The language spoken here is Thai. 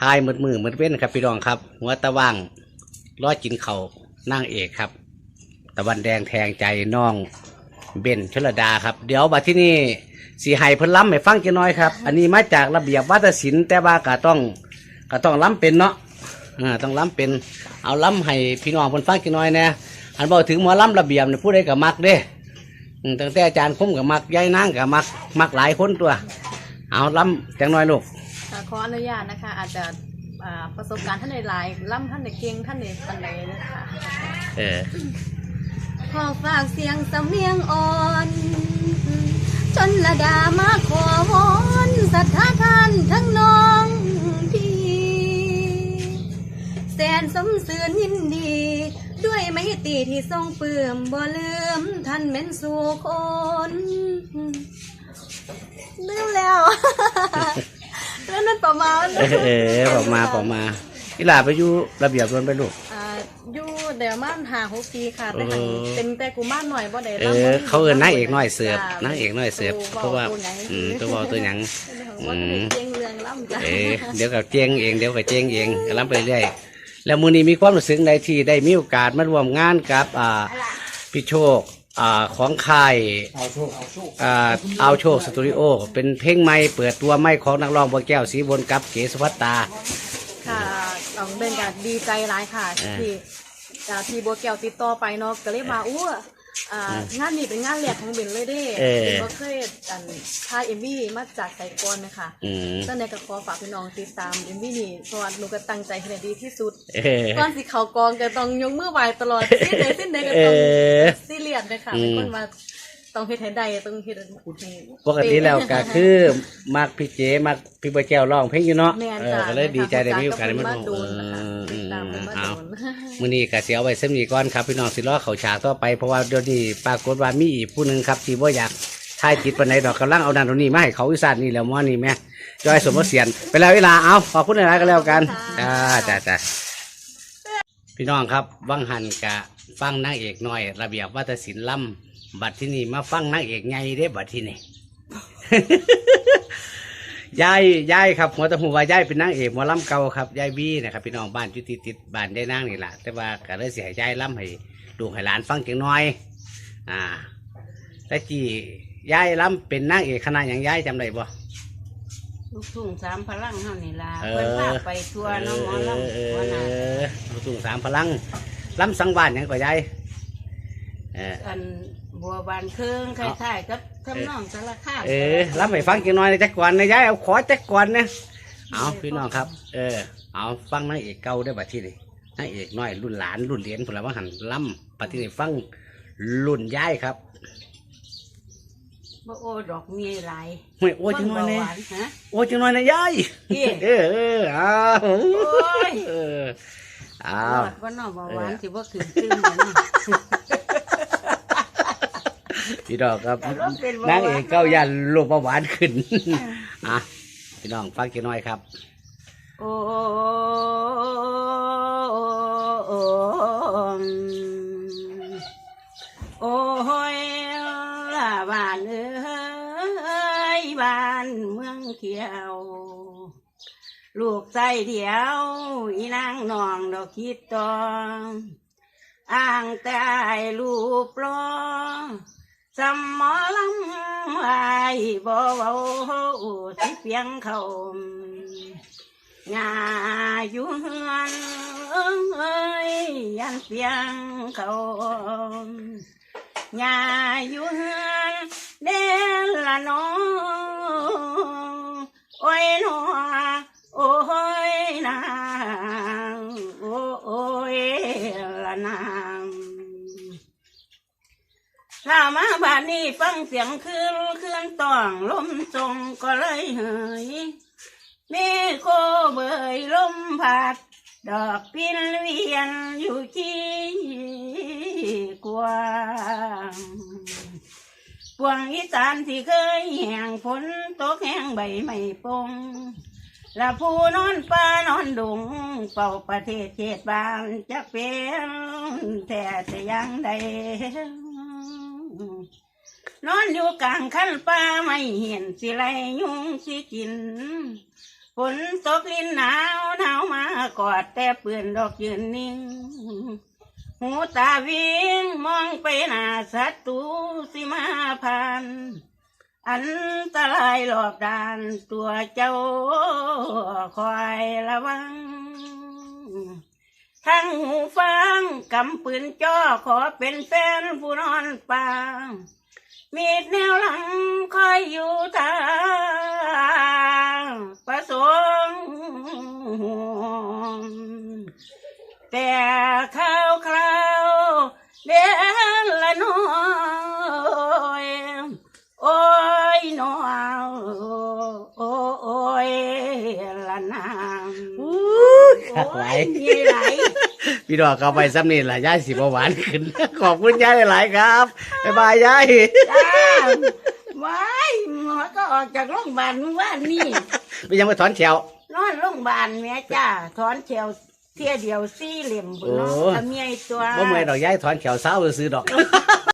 ทายมืดมือมืดเว้นครับพี่น้องครับ หัวตะว่างรอกินเขานั่งเอกครับ ตะวันแดงแทงใจน้องเบนชลดาครับ เดี๋ยวบัดที่นี่สีไห้เพิ่นล้ำให้ฟังจักหน้อยครับ อันนี้มาจากระเบียบวัฒนศิลป์แต่ว่าก็ต้องก็ต้องล้ำเป็นเนาะอ่าต้องล้ำเป็นเอาล้ำให้พี่น้องเพิ่นฟังจักหน้อยนะอันบอกถึงหมอล้ำระเบียบเนี่ยผู้ใดก็มักเด้ตั้งแต่อาจารย์คมก็มักยายนางก็มักมักหลายคนตัว เอาล้ำจังน้อยลูก ขออนุญาตนะคะ อาจจะอ่าประสบการณ์ท่านใดหลายล่ำท่านใดเก่งท่านใดปันใดนะคะเออขอฝากเสียงสำเนียงอ่อน จนละดามาขอวอนศรัทธาท่านทั้งน้องพี่แสนสมเสือนยินดี ด้วยไม่ตีที่ทรงเปื่อมบ่ลืมท่านเป็นสู่คนลืมแล้ว แล้วนั่นประมาณเออเออบอกมาบอกมาอีหลาไปอยู่ระเบียบรวนไปลูกอ่าอยู่เดี๋ยวม่านหาหกปีค่ะแต่หันเออเป็นแต่กูม่านหน่อยบ่ได้เออเขาเอินนางเอกน้อยเสือบจ้นางเอกน้อยเสือบเพราะว่าอืมตัวบาตัวหยังอืมเอ้เอเดี๋ยวกับเจียงเองเดี๋ยวกับเจียงเองล้ำไปเรื่อยแล้วมือนี้มีความรู้สึกใดที่ได้มีโอกาสมาร่วมงานกับอ่าพี่โชค อ่าของค่ายอ่าเอาโชคสตูดิโอ เป็นเพลงใหม่เปิดตัวใหม่ของนักร้องบัวแก้วสีบนกับเกศวัตตา ค่ะต้องเป็นการดีใจร้ายค่ะเออที่จากที่บัวแก้วติดต่อไปเนาะก็เลยมาอู้อ่างานนี้เป็นงานแรกของเบนเลยเด้เออ เบนก็เคยอันค่ายเอ็มวีมาจากไสกลนะคะอืมตั้งแต่ก็ขอฝากพี่น้องติดตามเอ็มวีนี่เพราะว่าหนูก็ตั้งใจให้ได้ดีที่สุด เออ ก่อนสิเขากองก็ต้องยกมือไหว้ตลอดสิ้นใดสิ้นใดก็เอต้องอ ซีเรียสเลยค่ะอืมเป็นคนมาต้องเฮ็ดให้ได้ต้องเฮ็ดให้ปกติแล้วก็คือมักพี่เจมักพี่บัวแก้วร้องเพลงอยู่เนาะแม่นเออจ้ะก็เลยดีใจได้มีโอกาสได้มามาดูโดเอนนะคะอติดตามกันมาเอา โดนมื้อนี้ก็สิเอาไว้เส้นนี้ก่อนครับพี่น้องสิรอเขาฉากต่อไปเพราะว่าเดี๋ยวนี้ปรากฏว่ามีอีกผู้หนึงครับที่บ่อยากทายจิตปานใดดอกกำลังเอานั่นเอานี่มาให้เขาอีสานนี่แหล้วมอนี่แม่จอยสมบเสียนไปแล้วเวลาเอาขอบคุณหลายๆก็แล้วกันจ้าจ้าจ้าพี่น้องครับวังหันกะ ฟังนางเอกน้อย ระเบียบวัฒนศิลป์ล่ำบัดที่นี่มาฟังนางเอกไงเด้บัดที่นี่ ยายยายครับหัวตะหูว่ายายเป็นนางเอกหมอลำเก่าครับยายบี้นะครับพี่น้องบ้านอยู่ติดติดบ้านได้นางนี่แหละแต่ว่าก็เลยเสียยายล่ำให้ลูกให้หลานฟังจังน้อย อ่าแต่กี่ยายล่ำเป็นนางเอกคณะอย่างยายจำได้บ่ ลูกทุ่งสามพลังเฮานี่ล่ะเออ เพิ่นพาไปทัวร์น้องหมอลำเอหัวหน้าอลูกทุ่งสามพลัง ล่ำสังวานหยังก็ยายเออ อันบัวบานเครื่องคล้ายๆกับทำนองสารคามเออล่ำให้ฟังจังน้อยนะจักก่อนนะยายเอาขอจักก่อนนะเอาพี่น้องครับ เออ เอาฟังนางเอกเก่าได้บัดที่นี่นางเอกน้อยรุ่นหลานรุ่นเหรียญผลว่าหันล่ำปัดที่นี่ฟังรุ่นยายครับบ่โอ้ดอกมีหลายเฮ้ยโอ้ยจังน้อยเบาเนี่ยหวานฮะ โอ้ยจังน้อยนะยายเอ๊ะเออเออเอาโอ้ย เออเอารอดว่าน้องเบาหวานเออสิบ่ขึ้นตื้มเนาะพี่น้องครับแต่ว่าเป็นเบาหวานนางเอกเก้ายันลูกเบาหวานขึ้นอะพี่น้องฟังจังน้อยครับโอ้โอ้โอ้ยละบ้านเอ้ยบ้านเมืองเขียว ลูกใจเดียว อีนางนองดอกคิดตองอ่างแต่ลูปลอสมอลำไว้บ่เว้าสิเพียงเขางาอยู่เฮือนเอ้ยยันเสียงเขางาอยู่เฮือนเดนละน้อง ถ้ามาบ้านนี้ฟังเสียงคืนคืนต้องลมทรงก็เลยเหยมีโคเบยลมพัด ดอกพินเวียนอยู่ที่กวางปวงอีสานที่เคยแห้งฝนตกแห้งใบไม่ปงและผู้นอนป่านอนดุง เป่าประเทศเขตบางจะเป็นแต่แต่ยังใด นอนอยู่กลางคันป่าไม่เห็นสิไรยุงสิกินฝนตกลินหนาวหนาวมากอดแต่เปื่อนดอกยืนนิ่ง หูตาวิ่งมองไปหน้าศัตรูสิมาผ่านอันตรายรอบด้านตัวเจ้าคอยระวัง ทั้งหูฟังกำปืนจ่อขอเป็นแฟนผู้นอนป่ามีดแนวหลังคอยอยู่ทางประสงค์แต่ข้าวคราวเดือนละน้อยโอ้ยน้อยโอ้ยละนา คักหลายโอ้มีไหลาย พี่ดอกเข้าไปซ้ำนี่แหละย่ายสิบหวานขึ้น ขอบคุณยายหลายๆครับบ๊ายบายยาย จ้าว้ายหมอก็ออกจากโรงพยาบาลเมื่อวานนี่ไปยังไปถอนแถว นอนโรงพยาบาลแม่จ้าถอนเขียวเที่ยเดียวสี่เหลี่ยมบุญเนาะโอ้ ทำเมียตัว บ่เมื่อยดอกยายถอนแถวเศร้าซื้อดอก